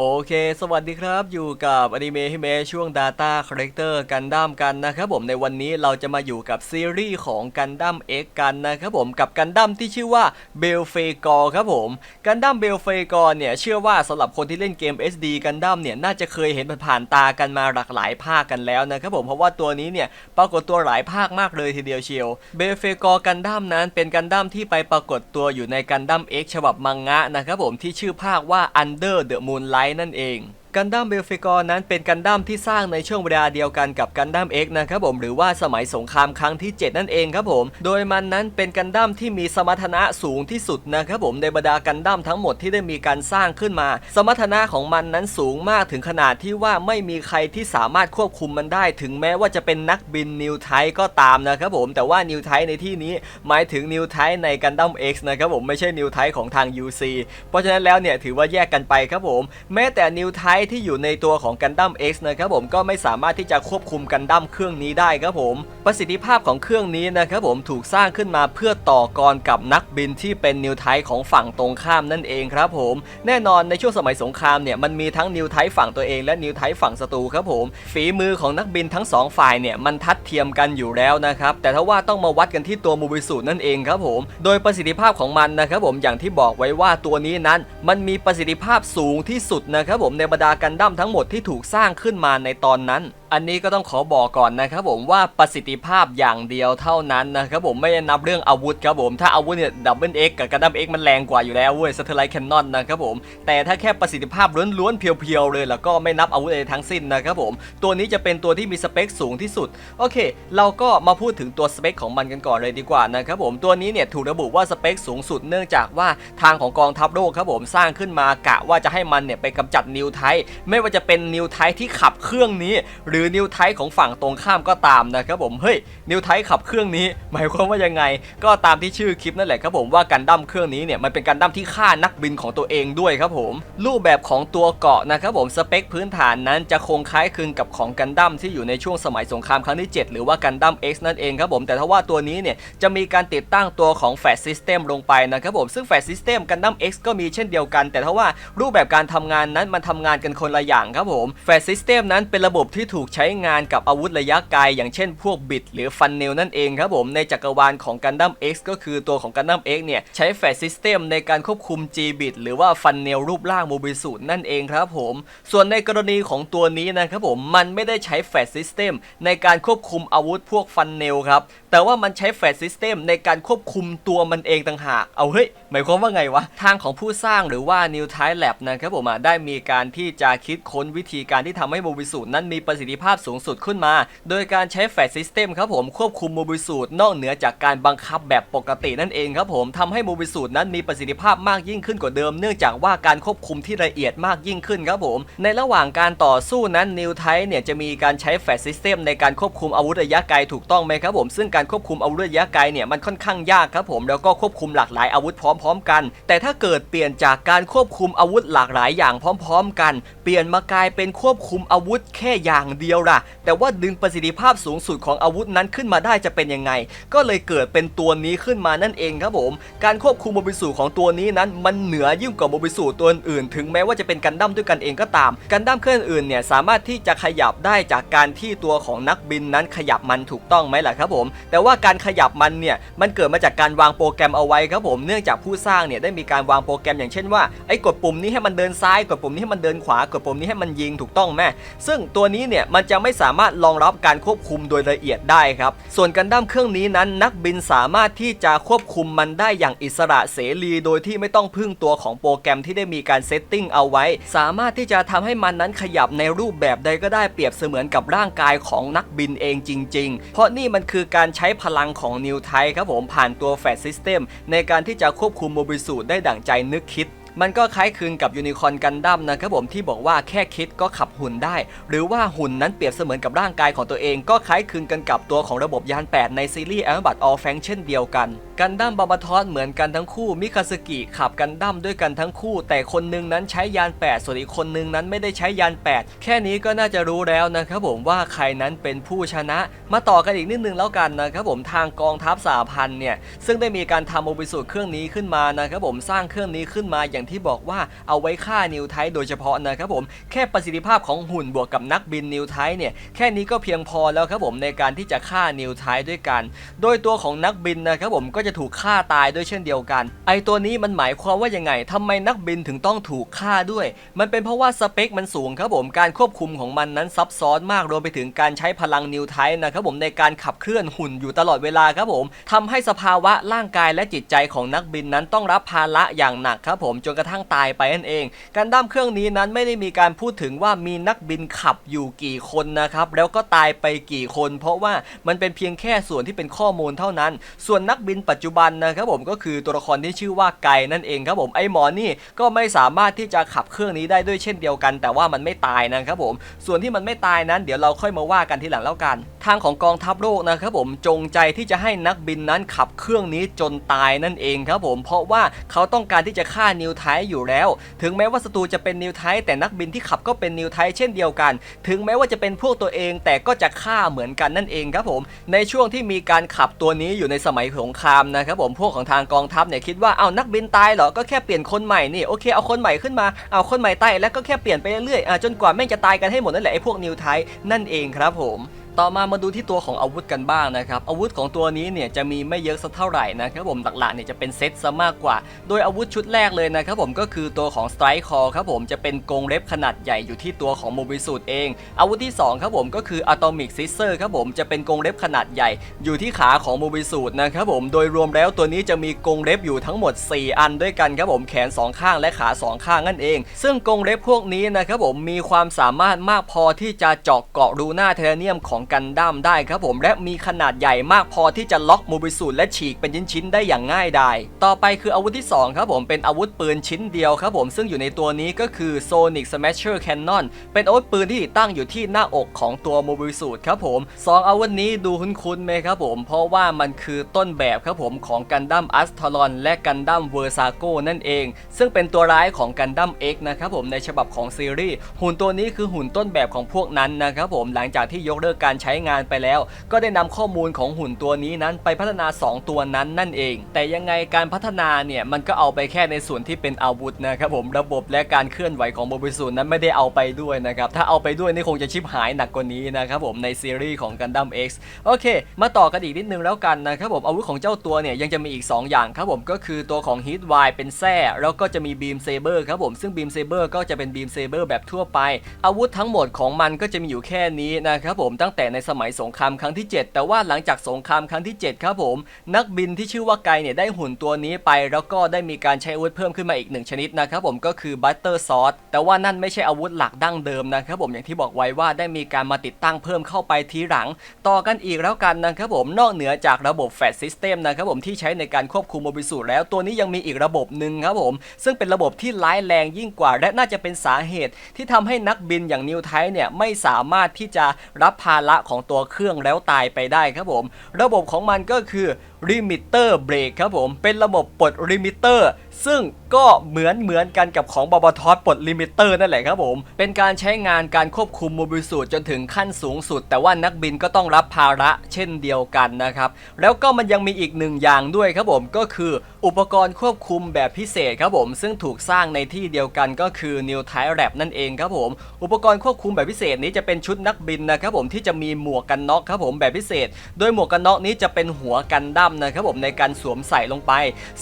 โอเค สวัสดีครับ อยู่กับอนิเมะฮิเมะช่วง Data Character กันดั้มกันนะครับผม ในวันนี้เราจะมาอยู่กับซีรีส์ของกันดั้ม X กันนะครับผม กับกันดั้มที่ชื่อว่าเบลเฟกอร์ครับผม กันดั้มเบลเฟกอร์เนี่ย เชื่อว่าสำหรับคนที่เล่นเกม SD กันดั้มเนี่ย น่าจะเคยเห็นผ่านๆตากันมาหลากหลายภาคกันแล้วนะครับผม เพราะว่าตัวนี้เนี่ย ปรากฏตัวหลายภาคมากเลยทีเดียวเชียว เบลเฟกอร์กันดั้มนั้น เป็นกันดั้มที่ไปปรากฏตัวอยู่ในกันดั้ม X ฉบับมังงะนะครับผม ที่ชื่อภาคว่า Under the Moonlight นั่นเอง กันดั้มเบลฟิกอร์นั้นเป็นกันดั้มที่สร้างในช่วงเวลาเดียวกันกับกันดั้ม X นะครับผมหรือว่าสมัยสงครามครั้งที่ 7 นั่นเองครับผม โดยมันนั้นเป็นกันดั้มที่มีสมรรถนะสูงที่สุดนะครับผมในบรรดากันดั้มทั้งหมดที่ได้มีการสร้างขึ้นมา สมรรถนะของมันนั้นสูงมากถึงขนาดที่ว่าไม่มีใครที่สามารถควบคุมมันได้ ถึงแม้ว่าจะเป็นนักบินนิวไทก็ตามนะครับผมแต่ว่านิวไทในที่นี้หมายถึงนิวไทในกันดั้ม X นะครับผมไม่ใช่นิวไทของทาง UC เพราะฉะนั้นแล้วเนี่ยถือว่าแยกกันไปครับผม แม้แต่นิวไทที่อยู่ในตัวของกันดั้ม X นะครับผมก็ไม่สามารถที่จะควบคุมกันดั้มเครื่องนี้ได้ครับผม ประสิทธิภาพของเครื่องนี้นะครับผมถูกสร้างขึ้นมาเพื่อต่อกรกับนักบินที่เป็นนิวไทของฝั่งตรงข้ามนั่นเองครับผม แน่นอนในช่วงสมัยสงครามเนี่ยมันมีทั้งนิวไทฝั่งตัวเองและนิวไทฝั่งศัตรูครับผม ฝีมือของนักบินทั้งสองฝ่ายเนี่ยมันทัดเทียมกันอยู่แล้วนะครับแต่ถ้าว่าต้องมาวัดกันที่ตัวมูบิสูนั่นเองครับผม โดยประสิทธิภาพของมันนะครับผมอย่างที่บอกไว้ว่าตัวนี้นั้น มันมีประสิทธิภาพสูงที่สุดนะครับผมในบรรดากันดั้มทั้งหมดที่ถูกสร้างขึ้นมาในตอนนั้น อันนี้ก็ต้องขอบอกก่อนนะครับผมว่าประสิทธิภาพอย่างเดียวเท่านั้นนะครับผมไม่ได้นับเรื่องอาวุธครับผมถ้าอาวุธเนี่ยดับเบิลเอ็กกับกันดั้มเอ็กมันแรงกว่าอยู่แล้วเว้ยสเตอร์ไลท์แคนนอนนะครับผมแต่ถ้าแค่ประสิทธิภาพล้วนๆเพียวๆเลย แล้วก็ไม่นับอาวุธอะไรทั้งสิ้นนะครับผมตัวนี้จะเป็นตัวที่มีสเปคสูงที่สุดโอเค เราก็มาพูดถึงตัวสเปคของมันกันก่อนเลยดีกว่านะครับผมตัวนี้เนี่ยถูกระบุว่าสเปคสูงสุดเนื่องจากว่าทางของกองทัพโลกครับผมสร้างขึ้นมากะว่าจะให้มันเนี่ยไปกำจัดนิวไทไม่ว่าจะเป็นนิวไทที่ขับเครื่องนี้หรืือนิวไทของฝั่งตรงข้ามก็ตามนะครับผมเฮ้ยนิวไทขับเครื่องนี้ หมายความว่ายังไง ก็ตามที่ชื่อคลิปนั่นแหละครับผมว่ากันดั้มเครื่องนี้เนี่ยมันเป็นกันดั้มที่ฆ่านักบินของตัวเองด้วยครับผม รูปแบบของตัวเกาะนะครับผมสเปคพื้นฐานนั้นจะคงคล้ายคลึงกับของกันดั้มที่อยู่ในช่วงสมัยสงครามครั้งที่ 7 หรือว่ากันดั้ม X นั่นเองครับผมแต่ถ้าว่าตัวนี้เนี่ยจะมีการติดตั้งตัวของแฟลชซิสเต็มลงไปนะครับผมซึ่งแฟลชซิสเต็มกันดั้ม X ก็มีเช่นเดียวกัน แต่ถ้าว่ารูปแบบการทำงานนั้นมันทำงานกันคนละอย่างครับผมแฟลชซิสเต็มนั้นเป็นระบบที่ถูกใช้งานกับอาวุธระยะไกลอย่างเช่นพวกบิดหรือฟันเนลนั่นเองครับผมในจักรวาลของกันดั้ม X ก็คือตัวของกันดั้ม X เนี่ย ใช้แฟลชซิสเต็มในการควบคุม G บิดหรือว่าฟันเนลรูปร่างโมบิสูตนั่นเองครับผม ส่วนในกรณีของตัวนี้นะครับผมมันไม่ได้ใช้แฟลชซิสเต็มในการควบคุมอาวุธพวกฟันเนลครับแต่ว่ามันใช้แฟลชซิสเต็มในการควบคุมตัวมันเองต่างหาก เอาเฮ้ย หมายความว่าไงวะ ทางของผู้สร้างหรือว่า New t i Lab นะครับผมได้มีการที่จะคิดค้นวิธีการที่ทำให้โมบิสูตนั้นมีประสิทธิภาพสูงสุดขึ้นมา โดยการใช้แฟลชซิสเต็มครับผมควบคุมโมบิสูตนอกเหนือจากการบังคับแบบปกตินั่นเองครับผมทำให้โมบิสูตนั้นมีประสิทธิภาพมากยิ่งขึ้นกว่าเดิม เนื่องจากว่าการควบคุมที่ละเอียดมากยิ่งขึ้นครับผม ในระหว่างการต่อสู้นั้นนิวไทเนี่ยจะมีการใช้แฟลชซิสเต็มในการควบคุมอาวุธระยะไกลถูกต้องไหมครับผมซึ่งการควบคุมอาวุธระยะไกลเนี่ยมันค่อนข้างยากครับผมแล้วก็ควบคุมหลากหลายอาวุธพร้อม ๆ กัน แต่ถ้าเกิดเปลี่ยนจากการควบคุมอาวุธหลากหลายอย่างพร้อม ๆ กัน เปลี่ยนมากลายเป็นควบคุมอาวุธแค่อย่างเดียวล่ะ แต่ว่าดึงประสิทธิภาพสูงสุดของอาวุธนั้นขึ้นมาได้จะเป็นยังไง ก็เลยเกิดเป็นตัวนี้ขึ้นมานั่นเองครับผม การควบคุมโมบิสูของตัวนี้นั้น มันเหนือยิ่งกว่าโมบิสูตัวอื่นถึงแม้ว่าจะเป็นกันดั้มด้วยกันเองก็ตาม กันดั้มเครื่องอื่นเนี่ยสามารถที่จะขยับได้จากการที่ตัวของนักบินนั้นขยับมันถูกต้องไหมล่ะครับผม แต่ว่าการขยับมันเนี่ยมันเกิดมาจากการวางโปรแกรมเอาไว้ครับผมเนื่องจากผู้สร้างเนี่ยได้มีการวางโปรแกรมอย่างเช่นว่าไอ้กดปุ่มนี้ให้มันเดินซ้ายกดปุ่มนี้ให้มันเดินขวากดปุ่มนี้ให้มันยิงถูกต้องไหมซึ่งตัวนี้เนี่ยมันจะไม่สามารถรองรับการควบคุมโดยละเอียดได้ครับ ส่วนกันดั้มเครื่องนี้นั้นนักบินสามารถที่จะควบคุมมันได้อย่างอิสระเสรี โดยที่ไม่ต้องพึ่งตัวของโปรแกรมที่ได้มีการเซตติ้งเอาไว้ สามารถที่จะทำให้มันนั้นขยับในรูปแบบใดก็ได้เปรียบเสมือนกับร่างกายของนักบินเองจริง ๆ เพราะนี่มันคือการใช้พลังของนิวไทครับผมผ่านตัวแฟลชซิสเต็มในการที่จะควบคุมโมบิสูตได้ดั่งใจนึกคิด มันก็คล้ายคลึงกับยูนิคอนกันดั้มนะครับผมที่บอกว่าแค่คิดก็ขับหุ่นได้ หรือว่าหุ่นนั้นเปรียบเสมือนกับร่างกายของตัวเอง ก็คล้ายคลึงกันกับตัวของระบบยาน 8 ในซีรีส์แอมบัตออลแฟงเช่นเดียวกันกันดั้มบาบาทอสเหมือนกันทั้งคู่มิคาสกิขับกันดั้มด้วยกันทั้งคู่ แต่คนหนึงนั้นใช้ยาน 8 ส่วนอีกคนหนึงนั้นไม่ได้ใช้ยาน 8 แค่นี้ก็น่าจะรู้แล้วนะครับผมว่าใครนั้นเป็นผู้ชนะ มาต่อกันอีกนิดนึงแล้วกันนะครับผมทางกองทัพสหพันธ์เนี่ยซึ่งได้มีการทำโมบิสูตเครื่องนี้ขึ้นมานะครับผมสร้างเครื่องนี้ขึ้นมาอย่างที่บอกว่าเอาไว้ฆ่านิวไทโดยเฉพาะนะครับผมแค่ประสิทธิภาพของหุ่นบวกกับนักบินนิวไทเนี่ยแค่นี้ก็เพียงพอแล้วครับผมในการที่จะฆ่านิวไทด้วยกัน โดยตัวของนักบินนะครับผมก็จะถูกฆ่าตายด้วยเช่นเดียวกัน ไอตัวนี้มันหมายความว่ายังไงทำไมนักบินถึงต้องถูกฆ่าด้วย มันเป็นเพราะว่าสเปคมันสูงครับผมการควบคุมของมันนั้นซับซ้อนมากรวมไปถึงการใช้พลังนิวไทนะครับผมในการขับเคลื่อนหุ่นอยู่ตลอดเวลาครับผมทำให้สภาวะร่างกายและจิตใจของนักบินนั้นต้องรับภาระอย่างหนักครับผมจนกระทั่งตายไปนั่นเอง การด้ามเครื่องนี้นั้นไม่ได้มีการพูดถึงว่ามีนักบินขับอยู่กี่คนนะครับแล้วก็ตายไปกี่คน เพราะว่ามันเป็นเพียงแค่ส่วนที่เป็นข้อมูลเท่านั้น ส่วนนักบินปัจจุบันนะครับผมก็คือตัวละครที่ชื่อว่าไก่นั่นเองครับผมไอหมอนี่ก็ไม่สามารถที่จะขับเครื่องนี้ได้ด้วยเช่นเดียวกัน แต่ว่ามันไม่ตายนะครับผมส่วนที่มันไม่ตายนั้นเดี๋ยวเราค่อยมาว่ากันทีหลังแล้วกัน ทางของกองทัพโลกนะครับผมจงใจที่จะให้นักบินนั้นขับเครื่องนี้จนตายนั่นเองครับผมเพราะว่าเขาต้องการที่จะฆ่านิวไทอยู่แล้ว ถึงแม้ว่าศัตรูจะเป็นนิวไทแต่นักบินที่ขับก็เป็นนิวไทเช่นเดียวกัน ถึงแม้ว่าจะเป็นพวกตัวเองแต่ก็จะฆ่าเหมือนกันนั่นเองครับผม ในช่วงที่มีการขับตัวนี้อยู่ในสมัยสงครามนะครับผมพวกของทางกองทัพเนี่ยคิดว่าเอานักบินตายเหรอก็แค่เปลี่ยนคนใหม่นี่โอเคเอาคนใหม่ขึ้นมาเอาคนใหม่ใต้แล้วก็แค่เปลี่ยนไปเรื่อยๆจนกว่าแม่งจะตายกันให้หมดนั่นแหละไอ้พวกนิวไทนั่นเองครับผม ต่อมามาดูที่ตัวของอาวุธกันบ้างนะครับอาวุธของตัวนี้เนี่ยจะมีไม่เยอะสักเท่าไหร่นะครับผมหลักๆเนี่ยจะเป็นเซตซะมากกว่า โดยอาวุธชุดแรกเลยนะครับผมก็คือตัวของ Strike Core ครับผมจะเป็นกรงเล็บขนาดใหญ่อยู่ที่ตัวของโมบิสูตเอง อาวุธที่2ครับผมก็คือ Atomic Scissor ครับผมจะเป็นกรงเล็บขนาดใหญ่อยู่ที่ขาของโมบิสูตนะครับผมโดยรวมแล้วตัวนี้จะมีกรงเล็บอยู่ทั้งหมด 4 อันด้วยกันครับผมแขน 2 ข้างและขา 2 ข้างนั่นเอง ซึ่งกรงเล็บพวกนี้นะครับผมมีความสามารถมากพอที่จะเจาะเกาะรูหน้าเทเนียมของกันดั้มได้ครับผมและมีขนาดใหญ่มากพอที่จะล็อกโมบิสูและฉีกเป็นชิ้นๆได้อย่างง่ายดายต่อไปคืออาวุธที่ 2 ครับผมเป็นอาวุธปืนชิ้นเดียวครับผมซึ่งอยู่ในตัวนี้ก็คือ Sonic Smasher Cannon เป็นอาวุธปืนที่ตั้งอยู่ที่หน้าอกของตัวโมบิสูครับผมสองอาวุธนี้ดูคุ้นๆไหมครับผมเพราะว่ามันคือต้นแบบครับผมของกันดั้มอัสทอรอนและกันดั้มเวอร์ซาโกนั่นเอง ซึ่งเป็นตัวร้ายของกันดั้ม X นะครับผมในฉบับของซีรีส์หุ่นตัวนี้คือหุ่นต้นแบบของพวกนั้นนะครับผมหลังจากที่ยกเลิกการการใช้งานไปแล้ว ก็ได้นำข้อมูลของหุ่นตัวนี้นั้นไปพัฒนา 2 ตัวนั้นนั่นเอง แต่ยังไงการพัฒนาเนี่ยมันก็เอาไปแค่ในส่วนที่เป็นอาวุธนะครับผมระบบและการเคลื่อนไหวของโมบิสูนนั้นไม่ได้เอาไปด้วยนะครับถ้าเอาไปด้วยนี่คงจะชิบหายหนักกว่านี้นะครับผมในซีรีส์ของ Gundam X โอเค มาต่อกันอีกนิดนึงแล้วกันนะครับผมอาวุธของเจ้าตัวเนี่ยยังจะมีอีก 2 อย่างครับผมก็คือตัวของ Heat Y เป็นแส้แล้วก็จะมี Beam Saber ครับผมซึ่ง Beam Saber ก็จะเป็น Beam Saber แบบทั่วไป อาวุธทั้งหมดของมันก็จะมีอยู่แค่นี้นะครับผมตั้งแต่ในสมัยสงครามครั้งที่ 7 แต่ว่าหลังจากสงครามครั้งที่ 7 ครับผม นักบินที่ชื่อว่าไกเนี่ยได้หุ่นตัวนี้ไป แล้วก็ได้มีการใช้อาวุธเพิ่มขึ้นมาอีกหนึ่งชนิดนะครับผมก็คือ Butter Sword แต่ว่านั่นไม่ใช่อาวุธหลักดั้งเดิมนะครับผมอย่างที่บอกไว้ว่าได้มีการมาติดตั้งเพิ่มเข้าไปทีหลัง ต่อกันอีกแล้วกันนะครับผมนอกเหนือจากระบบ Fat System นะครับผมที่ใช้ในการควบคุมโมบิสูแล้วตัวนี้ยังมีอีกระบบหนึ่งครับผมซึ่งเป็นระบบที่ร้ายแรงยิ่งกว่า และน่าจะเป็นสาเหตุที่ทำให้นักบินอย่างนิวไทเนี่ยไม่สามารถที่จะรับภาระละของตัวเครื่องแล้วตายไปได้ครับผม ระบบของมันก็คือ Limiter Brake ครับผมเป็นระบบปลด Limiter ซึ่งก็เหมือนเหมือนกันกับของบาบทอสปลดลิมิเตอร์นั่นแหละครับผม เป็นการใช้งานการควบคุมโมบิสูตจนถึงขั้นสูงสุด แต่ว่านักบินก็ต้องรับภาระเช่นเดียวกันนะครับ แล้วก็มันยังมีอีกหนึ่งอย่างด้วยครับผมก็คืออุปกรณ์ควบคุมแบบพิเศษครับผม ซึ่งถูกสร้างในที่เดียวกันก็คือ New Type Lab นั่นเองครับผม อุปกรณ์ควบคุมแบบพิเศษนี้จะเป็นชุดนักบินนะครับผมที่จะมีหมวกกันน็อกครับผมแบบพิเศษ โดยหมวกกันน็อกนี้จะเป็นหัวกันดั้ำนะครับผมในการสวมใส่ลงไป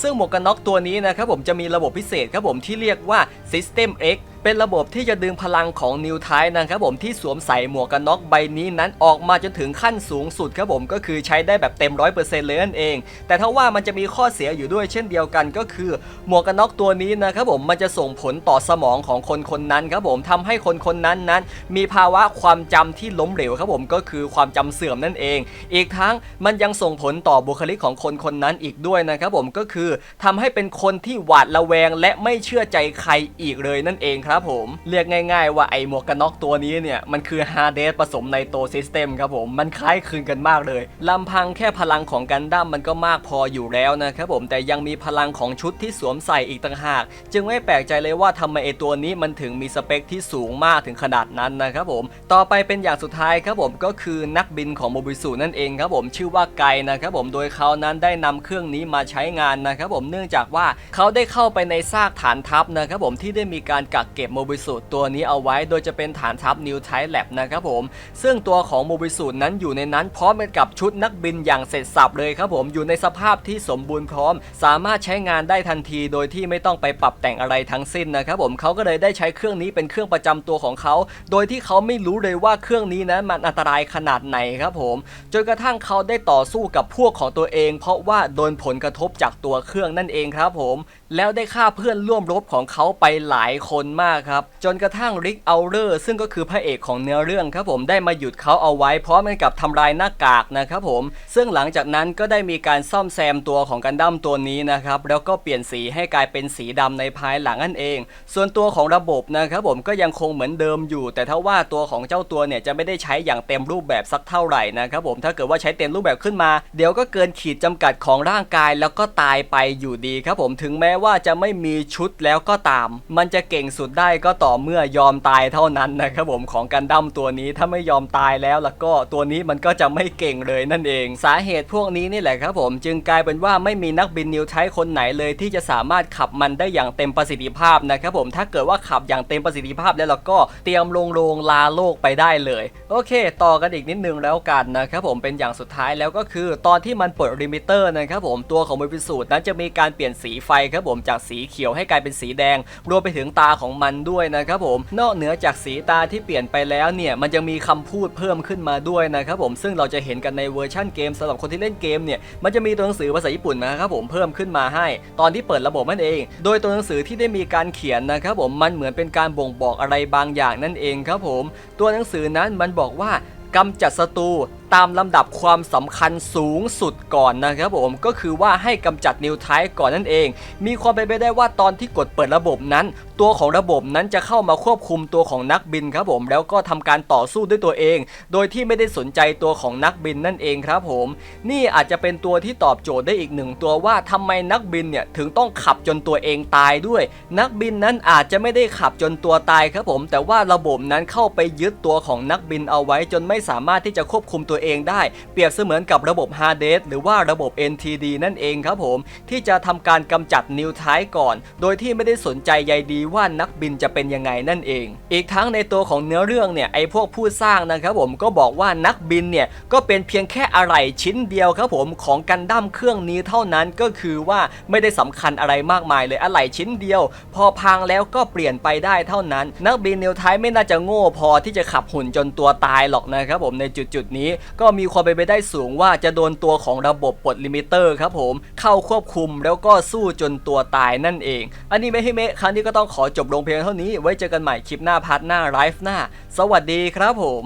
ซึ่งหมวกกันน็อกตัวนี้นะครับผมจะมีระบบพิเศษครับผมที่เรียกว่า System X เป็นระบบที่จะดึงพลังของนิวไทนะครับผมที่สวมใส่หมวกกันน็อกใบนี้นั้นออกมาจนถึงขั้นสูงสุดครับผมก็คือใช้ได้แบบเต็ม 100%เลยนั่นเอง แต่ถ้าว่ามันจะมีข้อเสียอยู่ด้วยเช่นเดียวกันก็คือ หมวกกันน็อกตัวนี้นะครับผมมันจะส่งผลต่อสมองของคนคนนั้นครับผมทำให้คนคนนั้นนั้น มีภาวะความจำที่ล้มเหลวครับผมก็คือความจำเสื่อมนั่นเอง อีกทั้งมันยังส่งผลต่อบุคลิกของคนคนนั้นอีกด้วยนะครับผมก็คือทำให้เป็นคนที่หวาดระแวงและไม่เชื่อใจใครอีกเลยนั่นเองครับครับผม เรียกง่ายๆว่าไอหมวกกันน็อกตัวนี้เนี่ย มันคือฮาร์เดสผสมในโตซิสเต็มครับผม มันคล้ายคลึงกันมากเลยลำพังแค่พลังของกันดั้มมันก็มากพออยู่แล้วนะครับผมแต่ยังมีพลังของชุดที่สวมใส่อีกต่างหาก จึงไม่แปลกใจเลยว่าทำไมไอตัวนี้มันถึงมีสเปคที่สูงมากถึงขนาดนั้นนะครับผม ต่อไปเป็นอย่างสุดท้ายครับผมก็คือนักบินของโมบิสุนั่นเองครับผมชื่อว่าไกนะครับผมโดยเขานั้นได้นำเครื่องนี้มาใช้งานนะครับผมเนื่องจากว่าเขาได้เข้าไปในซากฐานทัพนะครับผมที่ได้มีการกักเก็บโมบิสุตัวนี้เอาไว้ โดยจะเป็นฐานทัพนิวไทแลบนะครับผม ซึ่งตัวของโมบิสุนั้นอยู่ในนั้นพร้อมกับชุดนักบินอย่างเสร็จสับเลยครับผมอยู่ในสภาพที่สมบูรณ์พร้อม สามารถใช้งานได้ทันทีโดยที่ไม่ต้องไปปรับแต่งอะไรทั้งสิ้นนะครับผมเขาก็เลยได้ใช้เครื่องนี้เป็นเครื่องประจำตัวของเขา โดยที่เขาไม่รู้เลยว่าเครื่องนี้นั้นมันอันตรายขนาดไหนครับผมจนกระทั่งเขาได้ต่อสู้กับพวกของตัวเอง เพราะว่าโดนผลกระทบจากตัวเครื่องนั่นเองครับผมแล้วได้ฆ่าเพื่อนร่วมรบของเขาไปหลายคนมากครับ จนกระทั่งริกเอาเลอร์ซึ่งก็คือพระเอกของเนื้อเรื่องครับผมได้มาหยุดเขาเอาไว้พร้อมกันกับทำลายหน้ากากนะครับผม ซึ่งหลังจากนั้นก็ได้มีการซ่อมแซมตัวของกันดั้มตัวนี้นะครับแล้วก็เปลี่ยนสีให้กลายเป็นสีดำในภายหลังนั่นเอง ส่วนตัวของระบบนะครับผมก็ยังคงเหมือนเดิมอยู่ แต่ถ้าว่าตัวของเจ้าตัวเนี่ยจะไม่ได้ใช้อย่างเต็มรูปแบบสักเท่าไหร่นะครับผมถ้าเกิดว่าใช้เต็มรูปแบบขึ้นมา เดี๋ยวก็เกินขีดจำกัดของร่างกายแล้วก็ตายไปอยู่ดีครับผมถึงแม้ว่าจะไม่มีชุดแล้วก็ตาม มันจะเก่งสุดได้ก็ต่อเมื่อยอมตายเท่านั้นนะครับผมของกันดั้มตัวนี้ถ้าไม่ยอมตายแล้วแล้วก็ตัวนี้มันก็จะไม่เก่งเลยนั่นเอง สาเหตุพวกนี้นี่แหละครับผมจึงกลายเป็นว่าไม่มีนักบินนิวไทป์คนไหนเลยที่จะสามารถขับมันได้อย่างเต็มประสิทธิภาพนะครับผมถ้าเกิดว่าขับอย่างเต็มประสิทธิภาพแล้วเราก็เตรียมลงโรงลาโลกไปได้เลย โอเค ต่อกันอีกนิดนึงแล้วกันนะครับผมเป็นอย่างสุดท้ายแล้วก็คือ ตอนที่มันเปิดลิมิเตอร์นะครับผมตัวของมิพิสูตนั้นจะมีการเปลี่ยนสีไฟครับผมจากสีเขียวให้กลายเป็นสีแดง รวมไปถึงตาของมันด้วยนะครับผม นอกเหนือจากสีตาที่เปลี่ยนไปแล้วเนี่ยมันยังมีคำพูดเพิ่มขึ้นมาด้วยนะครับผมซึ่งเราจะเห็นกันในเวอร์ชันเกมสำหรับคนที่เล่นเกมเนี่ยมันจะมีตัวหนังสือภาษาญี่ปุ่นนะครับผมเพิ่มขึ้นมาให้ ตอนที่เปิดระบบนั่นเอง โดยตัวหนังสือที่ได้มีการเขียนนะครับผมมันเหมือนเป็นการบ่งบอกอะไรบางอย่างนั่นเองครับผม ตัวหนังสือนั้นมันบอกว่ากำจัดศัตรูตามลำดับความสำคัญสูงสุดก่อนนะครับผมก็คือว่าให้กำจัดนิวไทป์ก่อนนั่นเอง มีความเป็นไปได้ว่าตอนที่กดเปิดระบบนั้น ตัวของระบบนั้นจะเข้ามาควบคุมตัวของนักบินครับผมแล้วก็ทำการต่อสู้ด้วยตัวเอง โดยที่ไม่ได้สนใจตัวของนักบินนั่นเองครับผม นี่อาจจะเป็นตัวที่ตอบโจทย์ได้อีกหนึ่งตัวว่าทำไมนักบินเนี่ยถึงต้องขับจนตัวเองตายด้วย นักบินนั้นอาจจะไม่ได้ขับจนตัวตายครับผม แต่ว่าระบบนั้นเข้าไปยึดตัวของนักบินเอาไว้จนไม่สามารถที่จะควบคุมตัวเองได้ เปรียบเสมือนกับระบบ Hard d e s หรือว่าระบบ NTD นั่นเองครับผม ที่จะทำการกำจัดนิวไทป์ก่อน โดยที่ไม่ได้สนใจใยดีว่านักบินจะเป็นยังไงนั่นเอง อีกทั้งในตัวของเนื้อเรื่องเนี่ยไอพวกผู้สร้างนะครับผมก็บอกว่านักบินเนี่ยก็เป็นเพียงแค่อะไหล่ชิ้นเดียวครับผมของกันดั้มเครื่องนี้เท่านั้นก็คือว่าไม่ได้สำคัญอะไรมากมายเลยอะไหล่ชิ้นเดียว พอพังแล้วก็เปลี่ยนไปได้เท่านั้น นักบินนิวไทป์ไม่น่าจะโง่พอที่จะขับหุ่นจนตัวตายหรอกนะครับผมในจุดจุดๆนี้ก็มีความเป็นไปได้สูงว่าจะโดนตัวของระบบปลดลิมิเตอร์ครับผมเข้าควบคุมแล้วก็สู้จนตัวตายนั่นเอง อันนี้เมฮิเมะครั้งนี้ก็ต้องขอจบลงเพียงเท่านี้ ไว้เจอกันใหม่คลิปหน้าพาร์ทหน้าไลฟ์หน้า สวัสดีครับผม